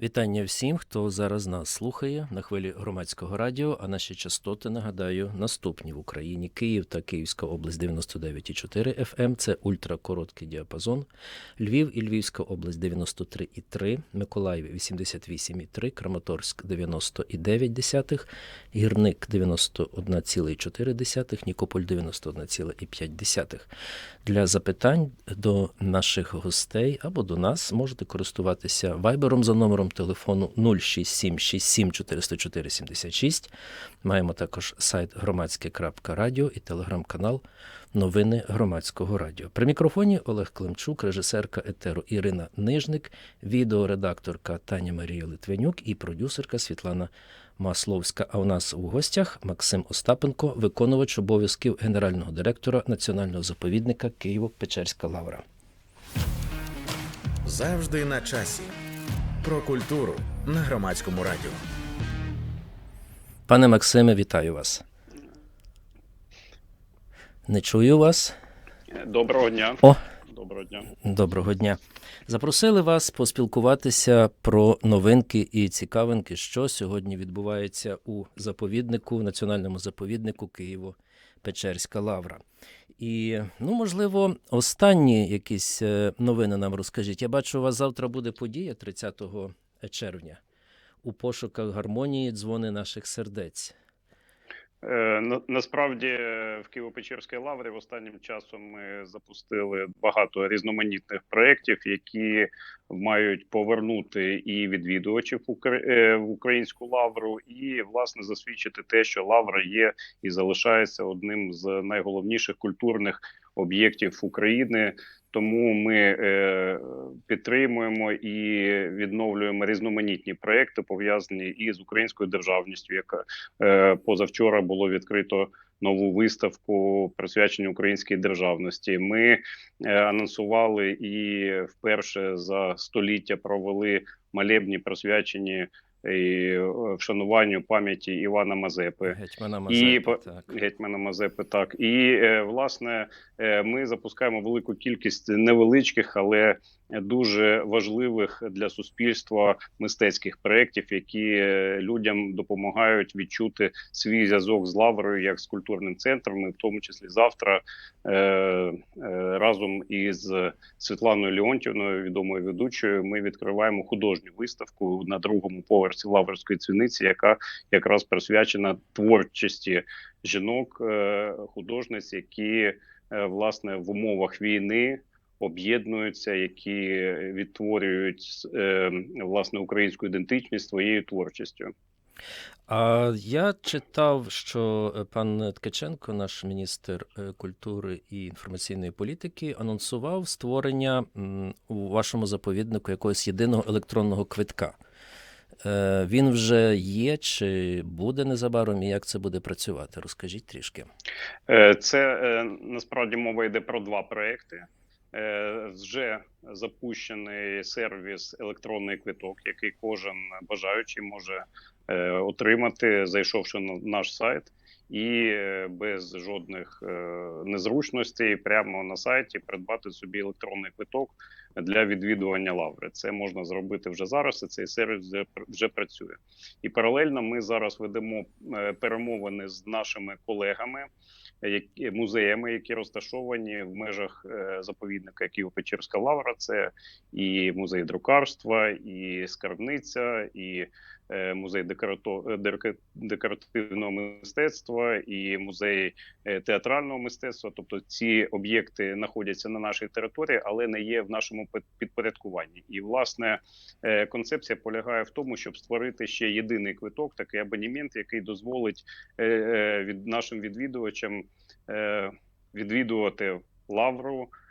Вітання всім, хто зараз нас слухає на хвилі громадського радіо. А наші частоти нагадаю наступні в Україні: Київ та Київська область 99,4 FM – це ультракороткий діапазон. Львів і Львівська область 93,3, Миколаїв 88,3, Краматорськ 90,9, Гірник 91,4, Нікополь 91,5. Для запитань до наших гостей або до нас можете користуватися вайбером за номером телефону 067 67 404 76. Маємо також сайт громадське.радіо і телеграм-канал Новини Громадського радіо. При мікрофоні Олег Климчук, режисерка етеру Ірина Нижник, відеоредакторка Таня Марія Литвинюк і продюсерка Світлана Масловська. А у нас у гостях Максим Остапенко, виконувач обов'язків генерального директора Національного заповідника Києво-Печерська Лавра. Завжди на часі. Про культуру на громадському радіо. Пане Максиме, вітаю вас. Не чую вас. Доброго дня. О, Доброго дня. Доброго дня. Запросили вас поспілкуватися про новинки і цікавинки, що сьогодні відбувається у заповіднику, національному заповіднику Києво-Печерська Лавра. І, ну, можливо, останні якісь е, новини нам розкажіть. Я бачу, у вас завтра буде подія 30 червня. У пошуках гармонії дзвони наших сердець. Е, на- Насправді е, в Києво-Печерській лаврі останнім часом ми запустили багато різноманітних проєктів, які мають повернути і відвідувачів е, в українську лавру, і власне засвідчити те, що лавра є і залишається одним з найголовніших культурних об'єктів України. Тому ми е, підтримуємо і відновлюємо різноманітні проекти, пов'язані і з українською державністю, яка е, позавчора було відкрито нову виставку присвячену українській державності. Ми е, анонсували і вперше за століття провели малебні присвячені і, е, вшануванню пам'яті Івана Мазепи. Гетьмана Мазепи, і, так. гетьмана Мазепи. Так і е, власне е, ми запускаємо велику кількість невеличких, але дуже важливих для суспільства мистецьких проєктів, які е, людям допомагають відчути свій зв'язок з лаврою як з культурним центром. Ми в тому числі завтра е, е, разом із Світланою Леонтівною, відомою ведучою, ми відкриваємо художню виставку на другому поверсі Лаврської дзвіниці, яка якраз присвячена творчості жінок, художниць, які власне в умовах війни об'єднуються, які відтворюють е, власне українську ідентичність своєю творчістю. А я читав, що е, пан Ткаченко, наш міністр е, культури і інформаційної політики, анонсував створення у вашому заповіднику якогось єдиного електронного квитка. Е, Він вже є чи буде незабаром, і як це буде працювати? Розкажіть трішки. Це насправді мова йде про два проекти. Е, Вже запущений сервіс електронний квиток, який кожен бажаючий може е, отримати, зайшовши на наш сайт, і е, без жодних незручностей прямо на сайті придбати собі електронний квиток для відвідування лаври. Це можна зробити вже зараз. і Цей сервіс вже, працює. І паралельно ми зараз ведемо перемовини з нашими колегами музеями, які розташовані в межах е, заповідника Києво-Печерська лавра. Це і музей друкарства, і скарбниця, і музей декорато- е, декоративного мистецтва, і музей е, театрального мистецтва. Тобто ці об'єкти знаходяться на нашій території, але не є в нашому підпорядкуванні. І власне е, концепція полягає в тому, щоб створити ще єдиний квиток, такий абонемент, який дозволить е, е, від нашим відвідувачам е, відвідувати лавру е,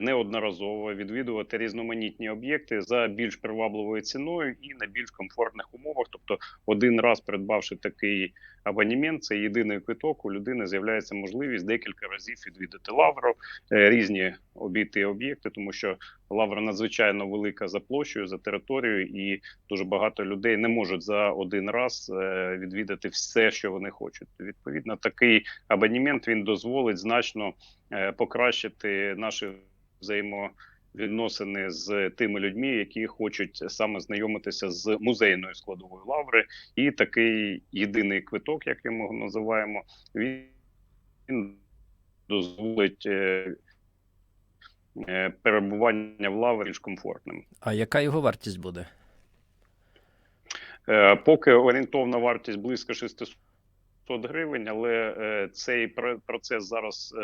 неодноразово відвідувати різноманітні об'єкти за більш привабливою ціною і на більш комфортних умовах. Тобто, один раз придбавши такий абонемент, це єдиний квиток. У людини з'являється можливість декілька разів відвідати лавру, е, різні обійти об'єкти, тому що лавра надзвичайно велика за площею, за територією, і дуже багато людей не можуть за один раз е, відвідати все, що вони хочуть. Відповідно, такий абонемент він дозволить значно е, покращити наші взаємовідносини з тими людьми, які хочуть саме знайомитися з музейною складовою лаври, і такий єдиний квиток, як ми його називаємо, він дозволить е, е, перебування в лаврі більш комфортним. А яка його вартість буде? Е, Поки орієнтовна вартість близько 600 гривень, але цей пр- процес зараз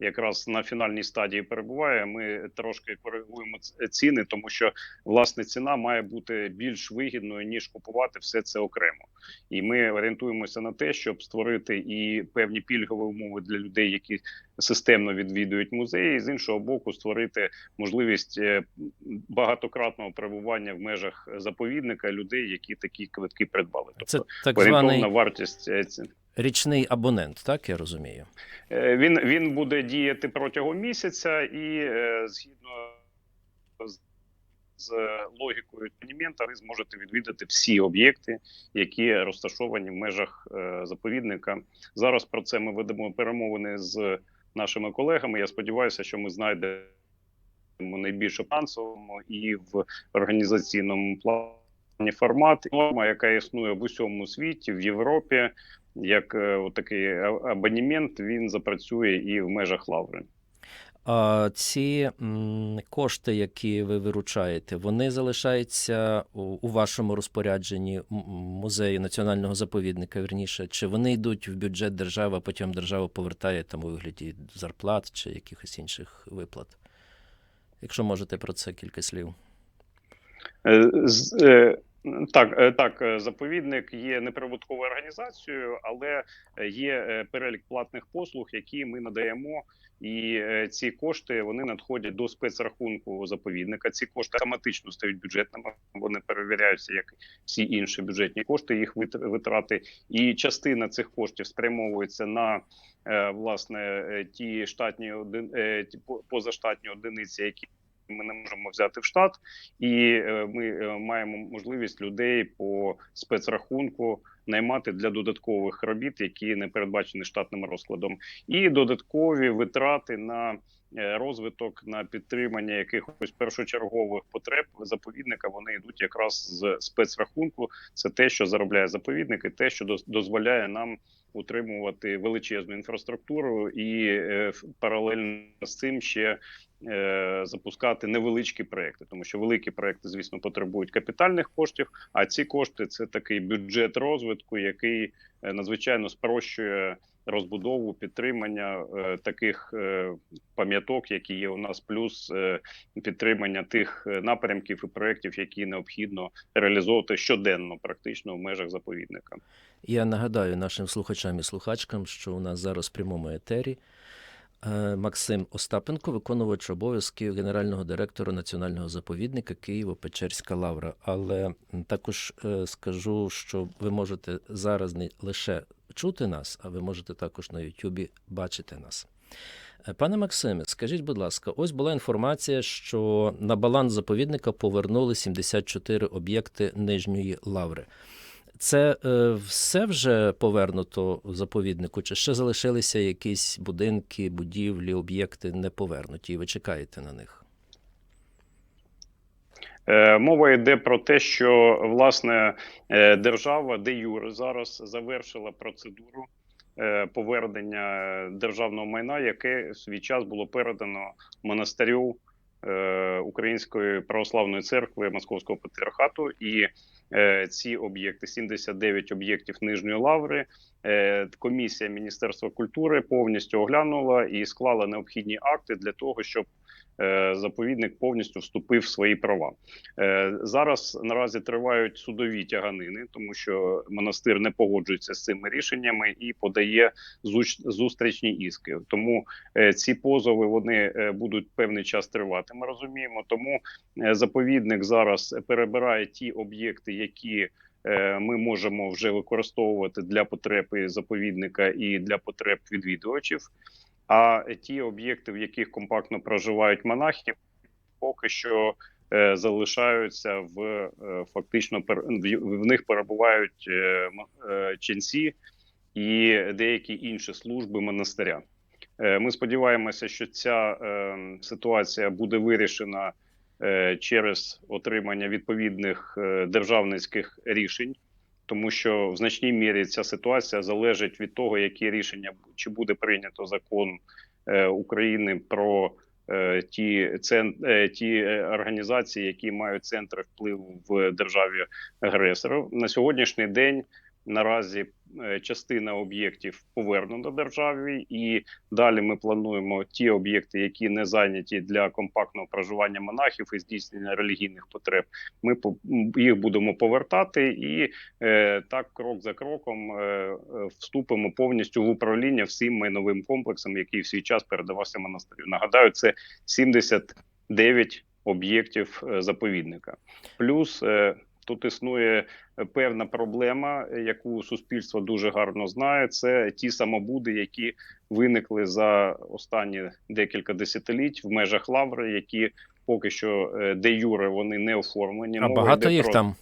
якраз на фінальній стадії перебуває. Ми трошки коригуємо ціни, тому що власне ціна має бути більш вигідною ніж купувати все це окремо. І ми орієнтуємося на те, щоб створити і певні пільгові умови для людей, які системно відвідують музеї. і З іншого боку, створити можливість е, багатократного перебування в межах заповідника людей, які такі квитки придбали. Це Тобто так орієнтовна званий вартість е, ці- річний абонент, так я розумію. Е, Він він буде діяти протягом місяця, і е, згідно з, з логікою абонемента, ви зможете відвідати всі об'єкти, які розташовані в межах е, заповідника. Зараз про це ми ведемо перемовини з нашими колегами. Я сподіваюся, що ми знайдемо найбільш фінансовому і в організаційному плані формат норма, яка існує в усьому світі, в Європі. Як е, такий абонемент він запрацює і в межах лаври. А ці м, кошти, які ви виручаєте, вони залишаються у, у вашому розпорядженні музею національного заповідника, верніше, чи вони йдуть в бюджет держави, а потім держава повертає там у вигляді зарплат чи якихось інших виплат? Якщо можете про це кілька слів. Так, е, так, е, заповідник є неприбутковою організацією, але є е, перелік платних послуг, які ми надаємо. І ці кошти вони надходять до спецрахунку заповідника. Ці кошти автоматично стають бюджетними. Вони перевіряються як всі інші бюджетні кошти, їх вит- витрати. І частина цих коштів спрямовується на власне ті штатні один позаштатні одиниці, які ми не можемо взяти в штат, і е, ми е, маємо можливість людей по спецрахунку наймати для додаткових робіт, які не передбачені штатним розкладом, і додаткові витрати на е, розвиток на підтримання якихось першочергових потреб заповідника. Вони йдуть якраз з спецрахунку. Це те, що заробляє заповідник, і те, що дозволяє нам утримувати величезну інфраструктуру, і е, паралельно з цим ще е, запускати невеличкі проекти, тому що великі проекти, звісно, потребують капітальних коштів. А ці кошти це такий бюджет розвитку, який е, надзвичайно спрощує розбудову, підтримання е, таких пам'яток, які є у нас, плюс підтримання тих напрямків і проєктів, які необхідно реалізовувати щоденно, практично в межах заповідника. Я нагадаю нашим слухачам і слухачкам, що у нас зараз в прямому етері Максим Остапенко, виконувач обов'язків генерального директора національного заповідника Києво-Печерська Лавра. Але також е, скажу, що ви можете зараз не лише чути нас, а ви можете також на Ютубі бачити нас. Е, Пане Максиме, скажіть, будь ласка, ось була інформація, що на баланс заповідника повернули 74 об'єкти Нижньої Лаври. Це е, все вже повернуто заповіднику, чи ще залишилися якісь будинки, будівлі, об'єкти не повернуті, і ви чекаєте на них? Е, Мова йде про те, що власне е, держава де юре зараз завершила процедуру повернення державного майна, яке в свій час було передано монастирю е, Української православної церкви Московського патріархату. І е, ці об'єкти, 79 об'єктів Нижньої лаври. е, Комісія Міністерства культури повністю оглянула і склала необхідні акти для того, щоб заповідник повністю вступив в свої права. Е, Зараз наразі тривають судові тяганини, тому що монастир не погоджується з цими рішеннями і подає зустрічні іски. Тому е, ці позови вони е, будуть певний час тривати. Ми розуміємо. Тому е, заповідник зараз перебирає ті об'єкти, які е, ми можемо вже використовувати для потреб заповідника і для потреб відвідувачів. А ті об'єкти, в яких компактно проживають монахи, поки що е, залишаються в е, фактично в, в них перебувають е, е, ченці і деякі інші служби монастиря. Е, Ми сподіваємося, що ця е, ситуація буде вирішена е, через отримання відповідних е, державницьких рішень, тому що в значній мірі ця ситуація залежить від того, які рішення чи буде прийнято закон е, України про е, ті е, ті організації, які мають центри впливу в державі-агресора, На сьогоднішній день наразі е, частина об'єктів повернута державі, і далі ми плануємо ті об'єкти, які не зайняті для компактного проживання монахів і здійснення релігійних потреб. Ми їх будемо повертати і е, так крок за кроком е, е, вступимо повністю в управління всім майновим комплексом, який в свій час передавався монастирю. Нагадаю, це 79 об'єктів е, заповідника. Плюс е, тут існує певна проблема, е, яку суспільство дуже гарно знає. Це ті самобуди, які виникли за останні декілька десятиліть в межах лаври, які поки що е, де юре вони не оформлені. А Мова багато їх про... там.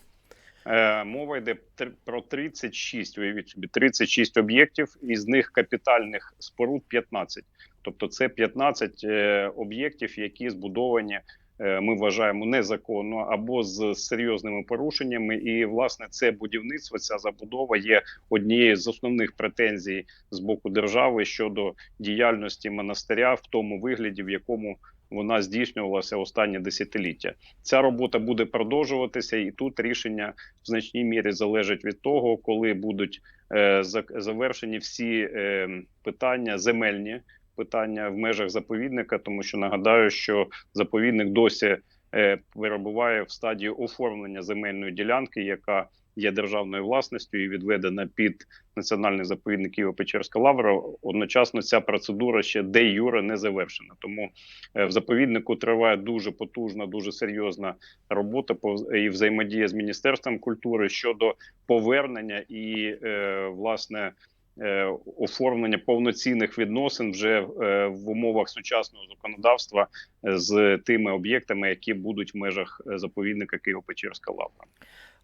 Е, Мова йде про 36, уявіть собі, 36 об'єктів, із них капітальних споруд 15. Тобто це 15 е, об'єктів, які збудовані, е, ми вважаємо, незаконно або з серйозними порушеннями. І, власне, це будівництво, ця забудова є однією з основних претензій з боку держави щодо діяльності монастиря в тому вигляді, в якому вона здійснювалася останні десятиліття. Ця робота буде продовжуватися, і тут рішення в значній мірі залежить від того, коли будуть е, завершені всі е, питання, земельні питання в межах заповідника, тому що нагадаю, що заповідник досі е, перебуває в стадії оформлення земельної ділянки, яка є державною власністю і відведена під національний заповідник Києво-Печерська лавра. Одночасно ця процедура ще де юре не завершена. Тому е, в заповіднику триває дуже потужна, дуже серйозна робота і взаємодія з міністерством культури щодо повернення і е, власне. Е, Оформлення повноцінних відносин вже е, в умовах сучасного законодавства е, з тими об'єктами, які будуть в межах заповідника Києво-Печерська лавра.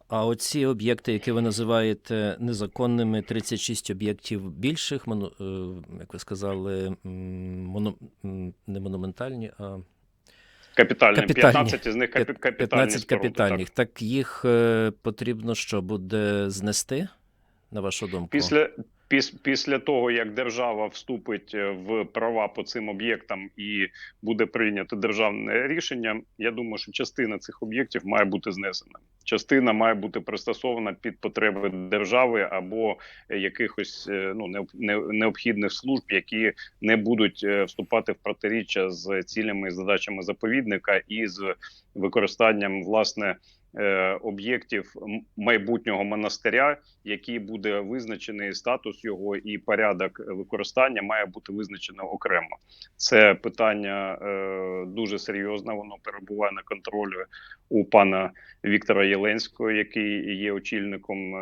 А оці об'єкти, які ви називаєте незаконними, 36 об'єктів більших, як ви сказали, моно, не монументальні, а Капітальні, Капітальні. 15 з них капі- капітальні 15 споруди, капітальних. Так. їх е, потрібно що буде знести, на вашу думку? Після піс, після того, як держава вступить е, в права по цим об'єктам і буде прийнято державне рішення, я думаю, що частина цих об'єктів має бути знесена. Частина має бути пристосована під потреби держави або е, якихось е, ну необхідних служб, які не будуть вступати в протиріччя з цілями і задачами заповідника і з використанням власне об'єктів майбутнього монастиря, який буде визначений статус його і порядок використання має бути визначено окремо. Це питання е, дуже серйозне. Воно перебуває на контролі у пана Віктора Єленського, який є очільником.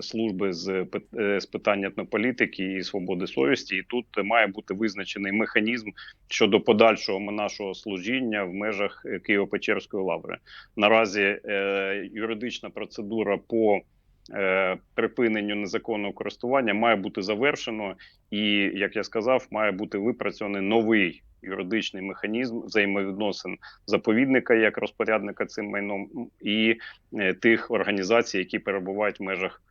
Служби з е, з питань етнополітики і свободи совісті, і тут має бути визначений механізм щодо подальшого нашого служіння в межах е, Києво-Печерської лаври. Наразі е, юридична процедура по е, припиненню незаконного користування має бути завершено, і як я сказав, має бути випрацьований новий юридичний механізм взаємовідносин заповідника як розпорядника цим майном і тих організацій, які перебувають в межах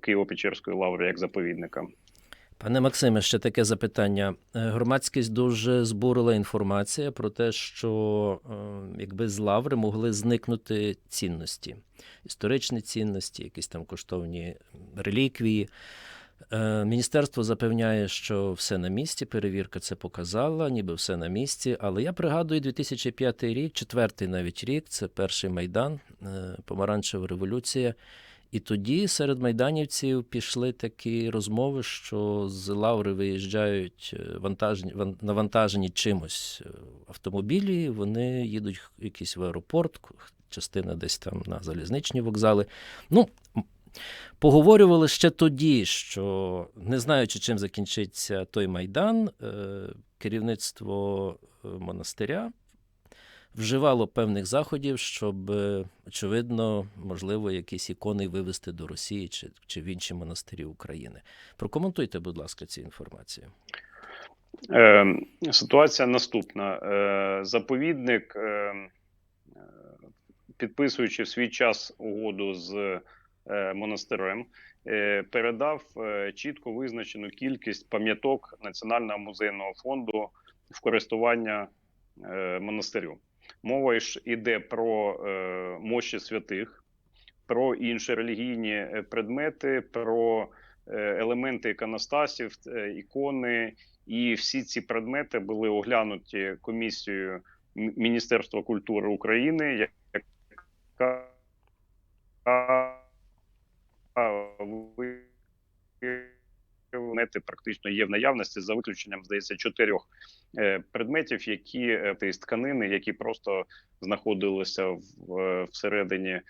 Києво-Печерської лаври як заповідника. Пане Максиме, ще таке запитання. Е, Громадськість дуже збурила інформація про те, що е, якби з лаври могли зникнути цінності, історичні цінності, якісь там коштовні реліквії. Е, Міністерство запевняє, що все на місці. Перевірка це показала, ніби все на місці. Але я пригадую 2005 рік, четвертий навіть рік, це перший майдан, е, помаранчева революція. І тоді серед майданівців пішли такі розмови, що з Лаври виїжджають е, вантажні, ван- навантажені чимось е, автомобілі, вони їдуть якийсь в аеропорт, частина десь там на залізничні вокзали. Ну, поговорювали ще тоді, що не знаючи, чим закінчиться той майдан, е, керівництво монастиря вживало певних заходів, щоб, е, очевидно, можливо, якісь ікони вивезти до Росії чи, чи в інші монастирі України. Прокоментуйте, будь ласка, цю інформацію. Е, ситуація наступна. Е, заповідник, е, підписуючи в свій час угоду з е, монастирем, е, передав чітко визначену кількість пам'яток Національного музейного фонду в користування монастирю. Мова ж іде про е, мощі святих, про інші релігійні е, предмети, про е, елементи іконостасів, е, ікони. І всі ці предмети були оглянуті комісією Міністерства культури України, яка предмети практично є в наявності за виключенням, здається, чотирьох е, предметів, які е, із тканини, які просто знаходилися в, е, всередині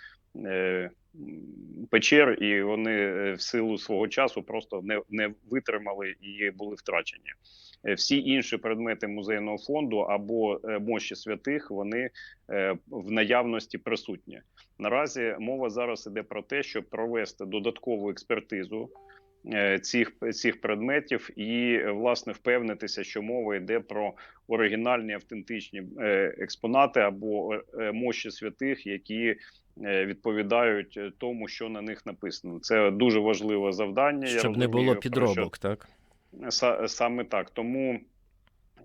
печер, і вони в силу свого часу просто не, не витримали і були втрачені. Всі інші предмети музейного фонду або мощі святих вони в наявності присутні. Наразі мова зараз іде про те, щоб провести додаткову експертизу цих, цих предметів і е, власне впевнитися, що мова йде про оригінальні автентичні е, експонати або е, мощі святих, які е, відповідають е, тому, що на них написано. Це дуже важливе завдання. я Щоб не розумію, було про що- підробок, так? Саме так. Тому,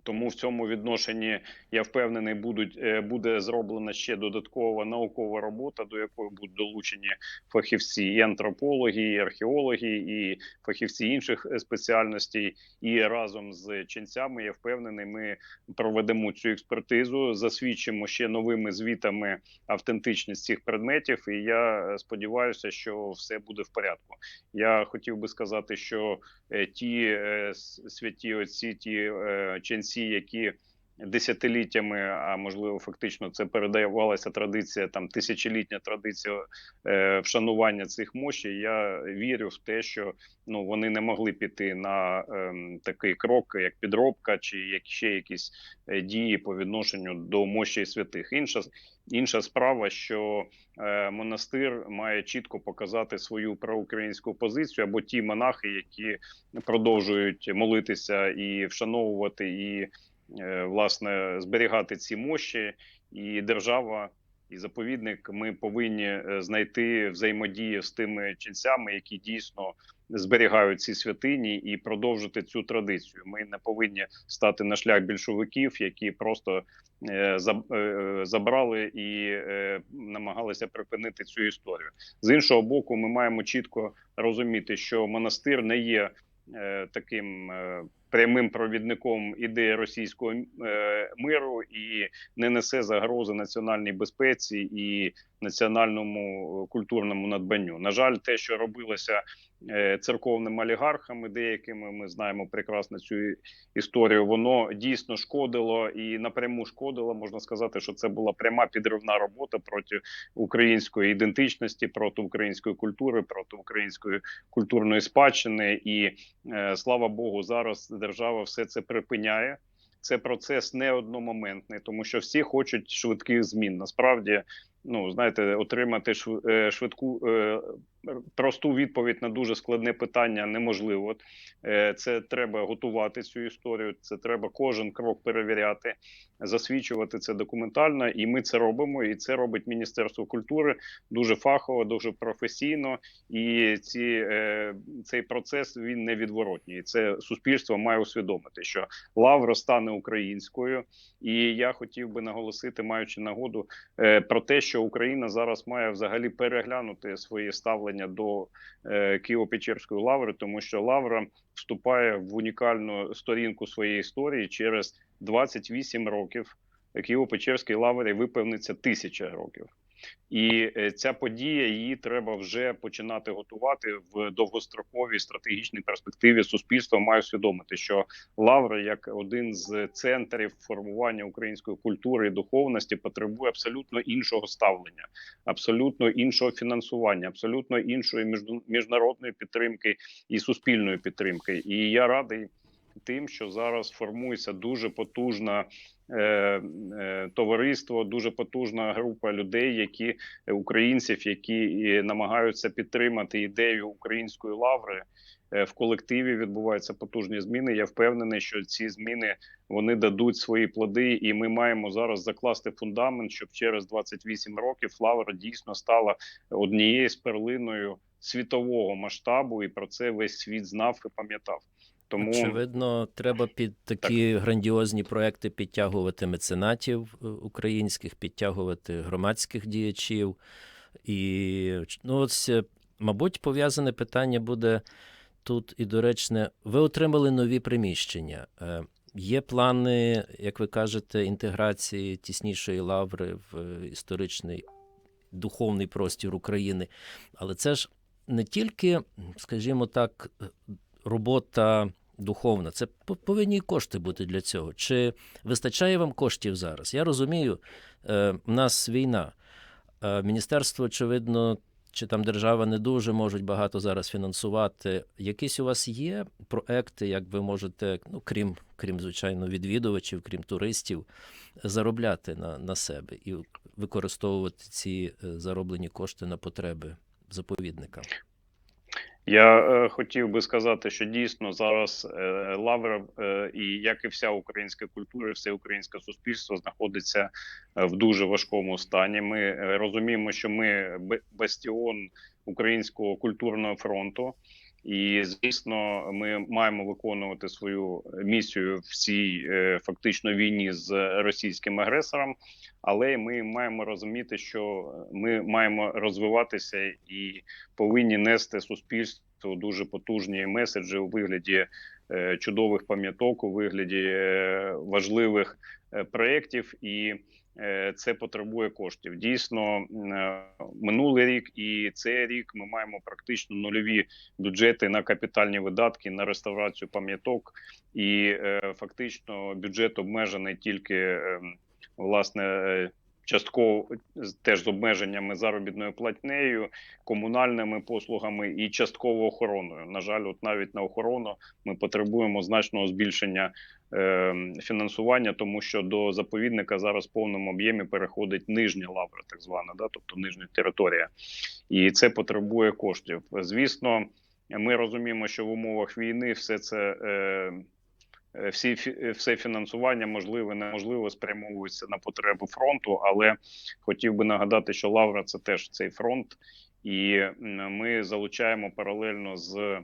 тому в цьому відношенні я впевнений, будуть е, буде зроблена ще додаткова наукова робота, до якої будуть долучені фахівці і антропологи, і археологи, і фахівці інших е, спеціальностей. І разом з ченцями я впевнений, ми проведемо цю експертизу, засвідчимо ще новими звітами автентичність цих предметів. І я е, сподіваюся, що все буде в порядку. Я хотів би сказати, що ті святі отці, ті е, ченці, які десятиліттями, а можливо, фактично це передавалася традиція, там тисячолітня традиція е, вшанування цих мощей. Я вірю в те, що ну вони не могли піти на ем, такий крок, як підробка, чи як ще якісь е, дії по відношенню до мощей святих. Інша інша справа, що е, монастир має чітко показати свою проукраїнську позицію, або ті монахи, які продовжують молитися і вшановувати, і е, власне зберігати ці мощі, і держава. І заповідник ми повинні е, знайти взаємодію з тими ченцями, які дійсно зберігають ці святині, і продовжити цю традицію. Ми не повинні стати на шлях більшовиків, які просто е, заб- е, забрали і е, намагалися припинити цю історію. З іншого боку, ми маємо чітко розуміти, що монастир не є е, таким е, прямим провідником ідеї російського е, миру і не несе загрози національній безпеці і національному е, культурному надбанню. На жаль, те, що робилося е, церковними олігархами, деякими ми знаємо прекрасно цю історію. Воно дійсно шкодило і напряму шкодило. Можна сказати, що це була пряма підривна робота проти української ідентичності, проти української культури, проти української культурної спадщини. І е, слава Богу, зараз держава все це припиняє. Це процес не одномоментний, тому що всі хочуть швидких змін. Насправді, ну знаєте, отримати е, швидку е, просту відповідь на дуже складне питання неможливо. Е, Це треба готувати цю історію. Це треба кожен крок перевіряти, засвідчувати це документально, і ми це робимо. І це робить Міністерство культури дуже фахово, дуже професійно. І ці цей процес він невідворотній. І Це суспільство має усвідомити, що лавра стане українською, і я хотів би наголосити, маючи нагоду, про те, що що Україна зараз має взагалі переглянути своє ставлення до е, Києво-Печерської лаври, тому що лавра вступає в унікальну сторінку своєї історії через 28 років. Києво-Печерській лаврі виповниться тисяча років. І е, ця подія її треба вже починати готувати в довгостроковій стратегічній перспективі. Суспільство має усвідомити, що Лавра, як один з центрів формування української культури і духовності, потребує абсолютно іншого ставлення, абсолютно іншого фінансування, абсолютно іншої міжнародної підтримки і суспільної підтримки. І я радий тим, що зараз формується дуже потужна. Е, е, Товариство дуже потужна група людей, які е, українців, які намагаються підтримати ідею української лаври. В колективі відбуваються потужні зміни. Я впевнений, що ці зміни вони дадуть свої плоди, і ми маємо зараз закласти фундамент, щоб через 28 років лавра дійсно стала однією з перлиною світового масштабу, і про це весь світ знав і пам'ятав. Тому Очевидно, треба під такі грандіозні проекти підтягувати меценатів е, українських, підтягувати громадських діячів. І ну, ось, мабуть, пов'язане питання буде тут і доречне. Ви отримали нові приміщення. Е, Є плани, як ви кажете, інтеграції тіснішої лаври в е, історичний духовний простір України. Але це ж не тільки, скажімо так, робота духовна, це по- повинні кошти бути для цього. Чи вистачає вам коштів зараз? Я розумію, е, в нас війна. Е, Міністерство, очевидно, чи там держава не дуже можуть багато зараз фінансувати. Якісь у вас є проекти, як ви можете, ну крім, крім звичайно, відвідувачів, крім туристів, заробляти на, на себе і використовувати ці е, зароблені кошти на потреби заповідника? Я е, хотів би сказати, що дійсно зараз е, лавра е, і як і вся українська культура, все українське суспільство знаходиться е, в дуже важкому стані. Ми е, розуміємо, що ми бастіон українського культурного фронту. І звісно, ми маємо виконувати свою місію в цій е, фактично війні з російським агресором, але ми маємо розуміти, що ми маємо розвиватися і повинні нести суспільству дуже потужні меседжі у вигляді е, чудових пам'яток, у вигляді е, важливих проєктів, і це потребує коштів. Дійсно, е, минулий рік і цей рік ми маємо практично нульові бюджети на капітальні видатки на реставрацію пам'яток, і е, фактично бюджет обмежений тільки е, власне. Е, Частково теж з обмеженнями заробітною платнею, комунальними послугами і частково охороною. На жаль, от навіть на охорону ми потребуємо значного збільшення е, фінансування, тому що до заповідника зараз в повному об'ємі переходить нижня лавра, так звана, да, тобто нижня територія, і це потребує коштів. Звісно, ми розуміємо, що в умовах війни все це. Е, е, всі фі- все фінансування можливе, неможливо спрямовується на потреби фронту, але хотів би нагадати, що Лавра це теж цей фронт, і ми залучаємо паралельно з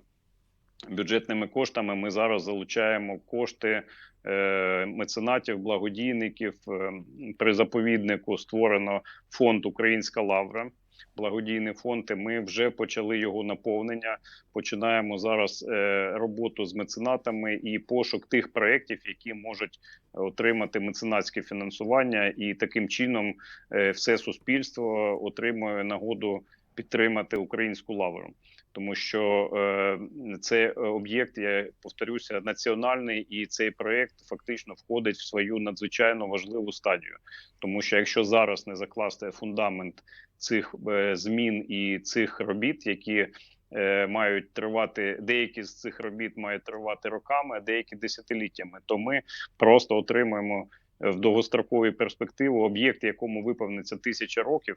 бюджетними коштами. Ми зараз залучаємо кошти е, меценатів, благодійників. Е, При заповіднику створено фонд Українська Лавра. Благодійний фонд. і Ми вже почали його наповнення. Починаємо зараз е, роботу з меценатами і пошук тих проєктів, які можуть отримати меценатське фінансування, і таким чином е, все суспільство отримує нагоду підтримати українську лавру. Тому що е, це об'єкт, я повторюся, національний, і цей проєкт фактично входить в свою надзвичайно важливу стадію. Тому що якщо зараз не закласти фундамент цих е, змін і цих робіт, які е, мають тривати, деякі з цих робіт мають тривати роками, а деякі десятиліттями, то ми просто отримаємо е, в довгостроковій перспективі об'єкт, якому виповниться тисяча років.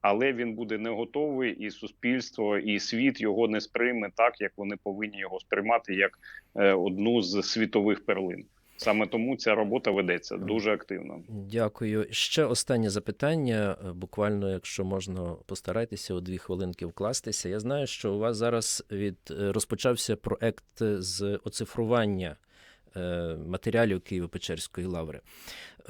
Але він буде не готовий, і суспільство, і світ його не сприйме так, як вони повинні його сприймати, як е, одну з світових перлин. Саме тому ця робота ведеться дуже активно. Дякую. Ще останнє запитання. Е, Буквально, якщо можна, постарайтеся у дві хвилинки вкластися. Я знаю, що у вас зараз від е, розпочався проект з оцифрування матеріалів Києво-Печерської лаври.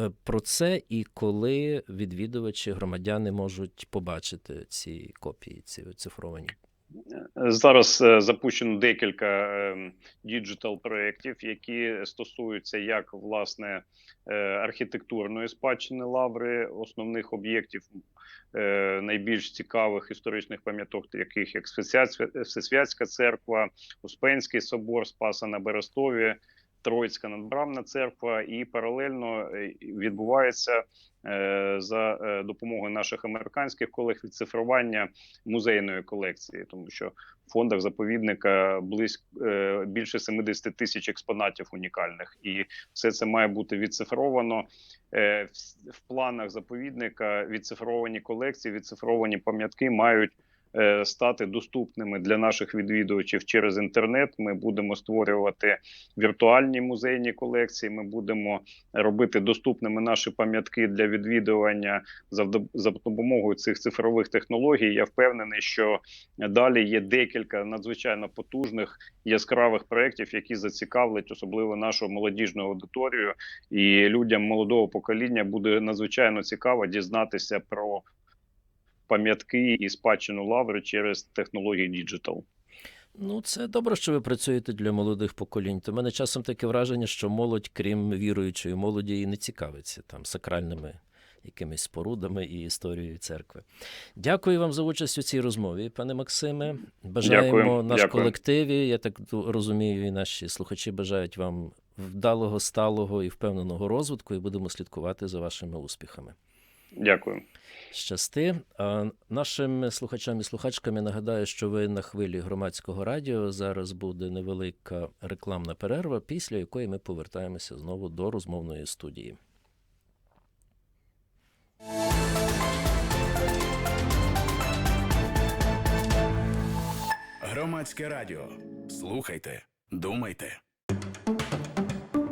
Е, Про це і коли відвідувачі, громадяни можуть побачити ці копії, ці оцифровані. Зараз е, запущено декілька діджитал проєктів, які стосуються як власне е, архітектурної спадщини лаври, основних об'єктів е, найбільш цікавих історичних пам'яток, яких як Всесвят- Всесвятська церква, Успенський собор, Спаса на Берестові. Троїцька надбравна церква, і паралельно е, відбувається е, за е, допомогою наших американських колег відцифрування музейної колекції, тому що в фондах заповідника близько більше 70 тисяч експонатів унікальних, і все це має бути відцифровано. В планах заповідника відцифровані колекції, відцифровані пам'ятки мають. Е, Стати доступними для наших відвідувачів через інтернет. Ми будемо створювати віртуальні музейні колекції. Ми будемо робити доступними наші пам'ятки для відвідування за, допомогою цих цифрових технологій. Я впевнений, що далі є декілька надзвичайно потужних яскравих проєктів, які зацікавлять особливо нашу молодіжну аудиторію, і людям молодого покоління буде надзвичайно цікаво дізнатися про пам'ятки і спадщину лаври через технології діджитал. Ну, це добре, що ви працюєте для молодих поколінь. То в мене часом таке враження, що молодь, крім віруючої молоді, і не цікавиться там сакральними якимись спорудами і історією церкви. Дякую вам за участь у цій розмові, пане Максиме. Бажаємо Дякую, наш дякую. колективі. Я так розумію, і наші слухачі бажають вам вдалого, сталого і впевненого розвитку, і будемо слідкувати за вашими успіхами. Дякую. Щасти. Нашим слухачам і слухачкам я нагадаю, що ви на хвилі громадського радіо. Зараз буде невелика рекламна перерва, після якої ми повертаємося знову до розмовної студії. Громадське радіо. Слухайте, думайте.